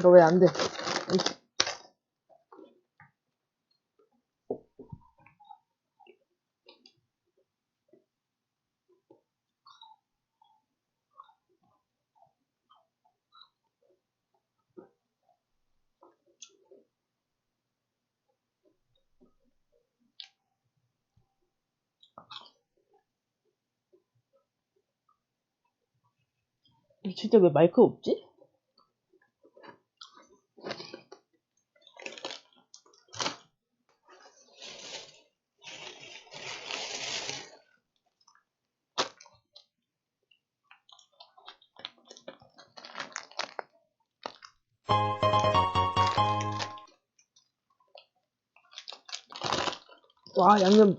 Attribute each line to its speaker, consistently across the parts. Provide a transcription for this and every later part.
Speaker 1: 이거 왜 안 돼? 진짜 왜 마이크 없지? 와 양념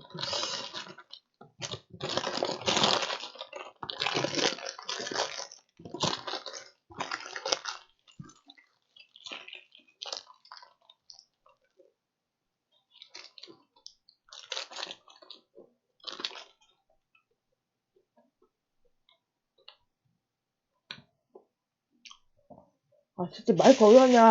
Speaker 1: 아 진짜 마이크 어디 갔냐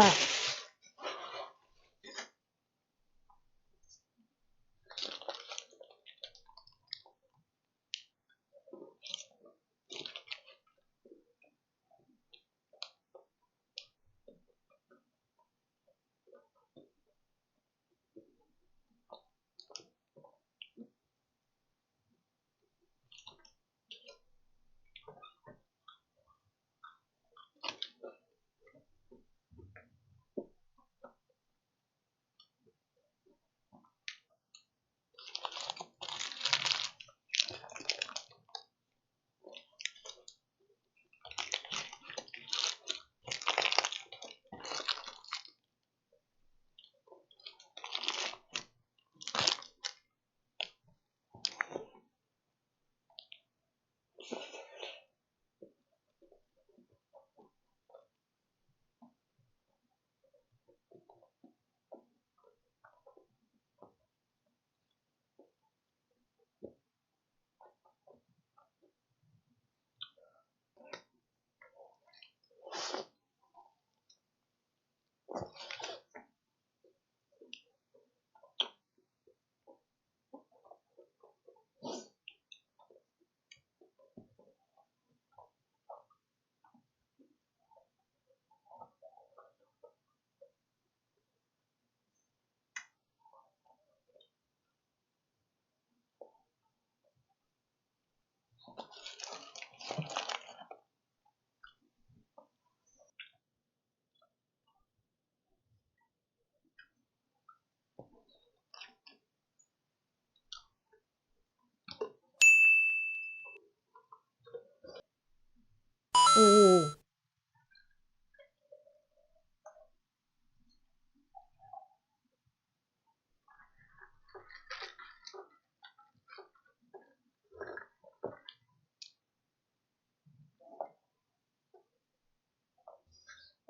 Speaker 1: 오.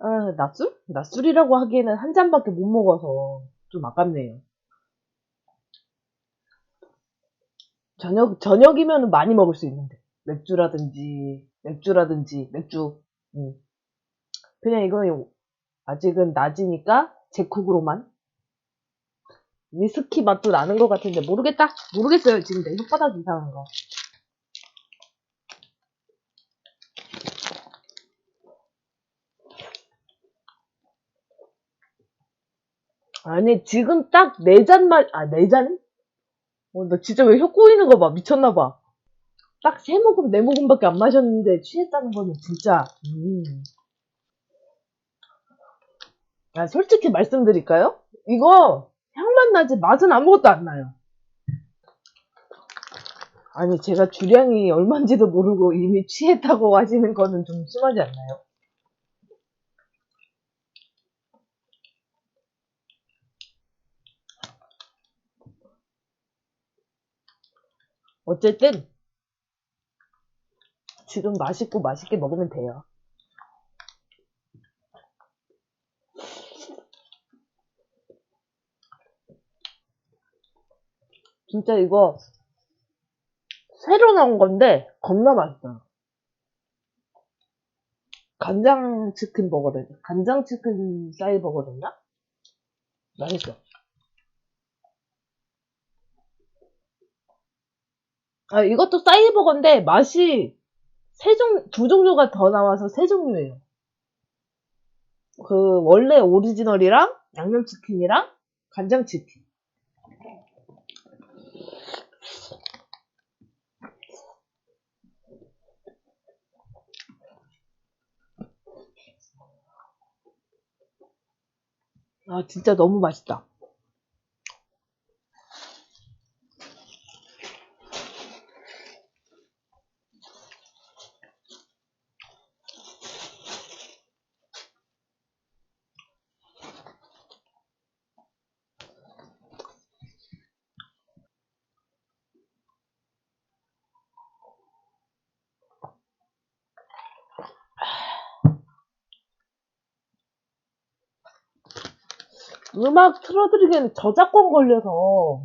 Speaker 1: 아, 낮술? 낮술이라고 하기에는 한 잔밖에 못 먹어서 좀 아깝네요. 저녁, 저녁이면 많이 먹을 수 있는데. 맥주라든지, 맥주라든지, 맥주. 음. 그냥 이거는 아직은 낮이니까 제쿡으로만. 위스키 맛도 나는 것 같은데 모르겠다. 모르겠어요. 지금 내 혓바닥 이상한 거. 아니 지금 딱 네 잔만 아 네 잔? 어, 나 진짜 왜 혀 꼬이는 거 봐. 미쳤나 봐. 딱 세 모금 네 모금밖에 안 마셨는데 취했다는 거는 진짜 음. 아, 솔직히 말씀드릴까요? 이거 향만 나지 맛은 아무것도 안 나요. 아니 제가 주량이 얼마인지도 모르고 이미 취했다고 하시는 거는 좀 심하지 않나요? 어쨌든 지금 맛있고 맛있게 먹으면 돼요. 진짜 이거 새로 나온 건데 겁나 맛있어요. 간장 치킨 버거래. 간장 치킨 쌀 버거랬나? 맛있어. 아, 이것도 쌀 버거인데 맛이 세 종, 두 종류가 더 나와서 세 종류예요. 그, 원래 오리지널이랑 양념치킨이랑 간장치킨. 아, 진짜 너무 맛있다. 음악 틀어드리기에는 저작권 걸려서.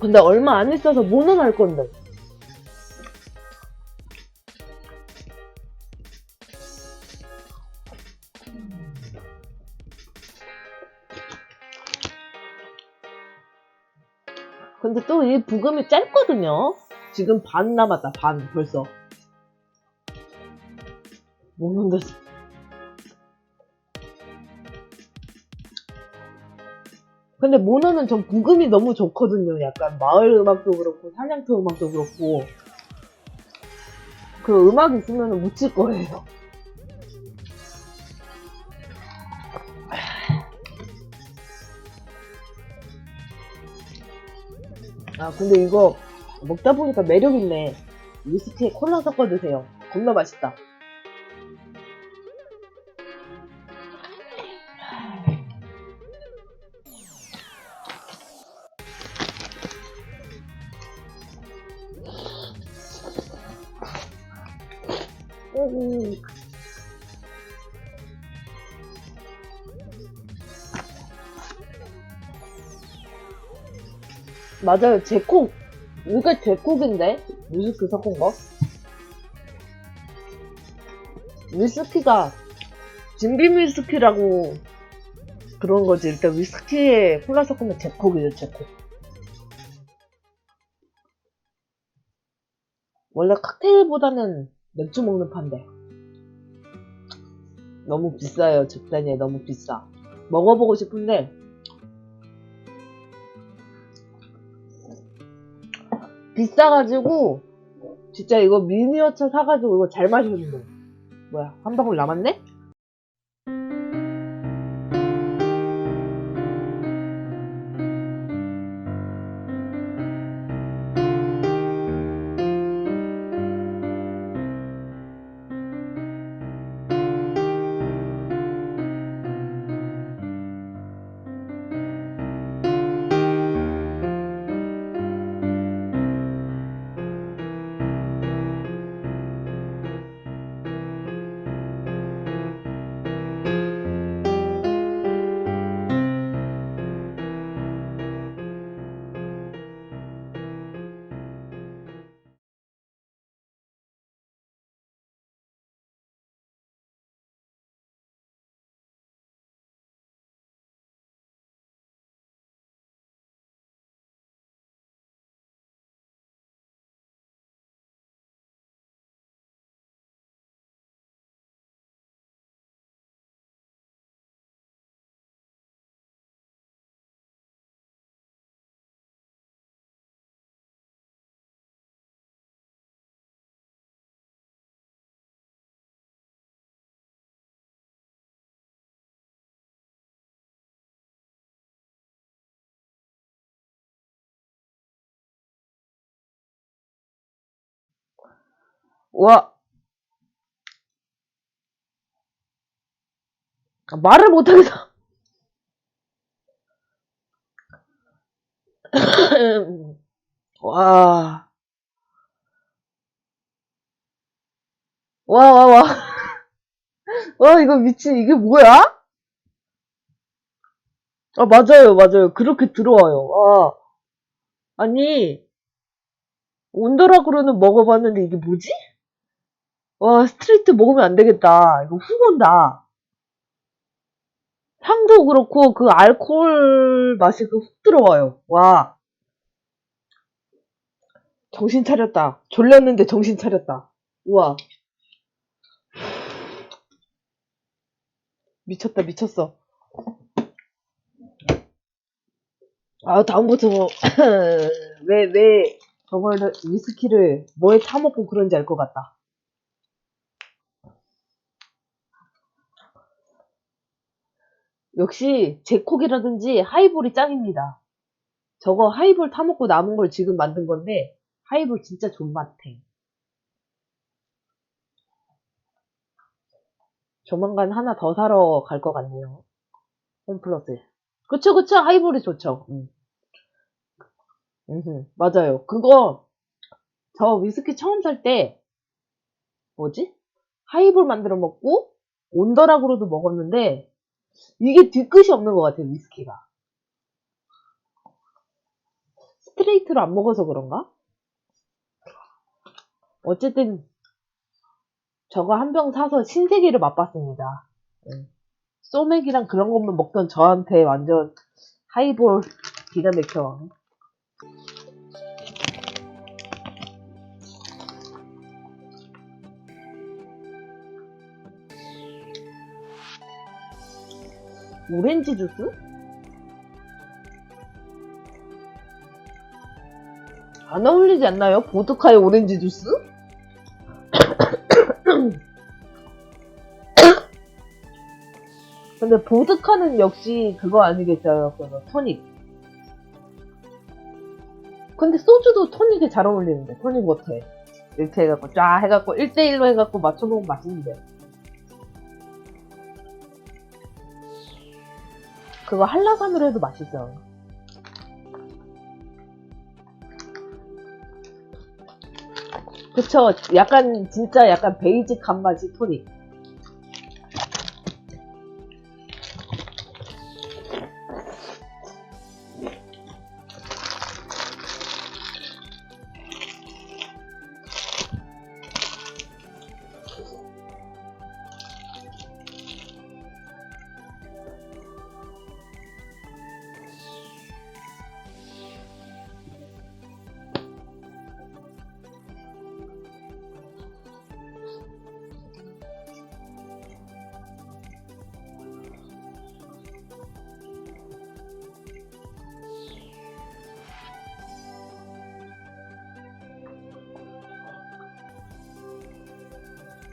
Speaker 1: 근데 얼마 안 있어서 뭐는 할 건데 근데 또 이 부금이 짧거든요 지금 반 남았다 반 벌써 뭐는데 근데 모노는 전 부금이 너무 좋거든요. 약간 마을 음악도 그렇고 사냥터 음악도 그렇고 그 음악 있으면 묻힐 거예요. 아 근데 이거 먹다 보니까 매력 있네. 위스키에 콜라 섞어 드세요. 겁나 맛있다. 음. 맞아요, 제콕. 이게 제콕인데? 위스키 섞은 거? 위스키가, 진빔 위스키라고 그런 거지. 일단 위스키에 콜라 섞으면 제콕이죠, 제콕. 원래 칵테일보다는 맥주 먹는 판데. 너무 비싸요, 적당히 너무 비싸. 먹어보고 싶은데, 비싸가지고, 진짜 이거 미니어처 사가지고 이거 잘 마셨는데. 뭐야, 한 방울 남았네? 와. 아, 말을 못하겠어. 와. 와, 와, 와. 와, 이거 미친, 이게 뭐야? 아, 맞아요, 맞아요. 그렇게 들어와요. 아, 아니, 온더락으로는 먹어봤는데 이게 뭐지? 와, 스트레이트 먹으면 안 되겠다. 이거 훅 온다. 향도 그렇고, 그 알코올 맛이 그 훅 들어와요. 와. 정신 차렸다. 졸렸는데 정신 차렸다. 우와. 미쳤다, 미쳤어. 아, 다음부터, 왜, 왜, 저걸, 위스키를 뭐에 타먹고 그런지 알 것 같다. 역시, 제콕이라든지 하이볼이 짱입니다. 저거 하이볼 타먹고 남은 걸 지금 만든 건데, 하이볼 진짜 존맛해. 조만간 하나 더 사러 갈 것 같네요. 홈플러스. 그쵸, 그쵸. 하이볼이 좋죠. 음. 음흠, 맞아요. 그거, 저 위스키 처음 살 때, 뭐지? 하이볼 만들어 먹고, 온더락으로도 먹었는데, 이게 뒤끝이 없는 것 같아요, 위스키가. 스트레이트로 안 먹어서 그런가? 어쨌든, 저거 한 병 사서 신세계를 맛봤습니다. 음. 소맥이랑 그런 것만 먹던 저한테 완전 하이볼 기가 막혀. 오렌지 주스? 안 어울리지 않나요? 보드카의 오렌지 주스? 근데 보드카는 역시 그거 아니겠어요? 그거 토닉. 근데 소주도 토닉에 잘 어울리는데 토닉 워터에 이렇게 해갖고 쫙 해갖고 1대1로 해갖고 맞춰먹으면 맛있는데 그거 한라산으로 해도 맛있어요. 그쵸. 약간, 진짜 약간 베이직한 맛이 토닉.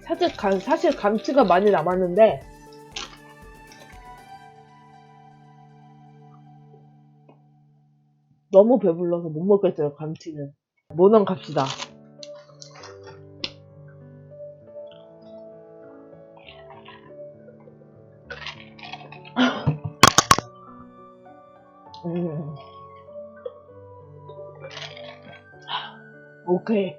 Speaker 1: 사실, 감, 사실 감치가 많이 남았는데, 너무 배불러서 못 먹겠어요, 감치는. 모넌 갑시다. 음. 오케이.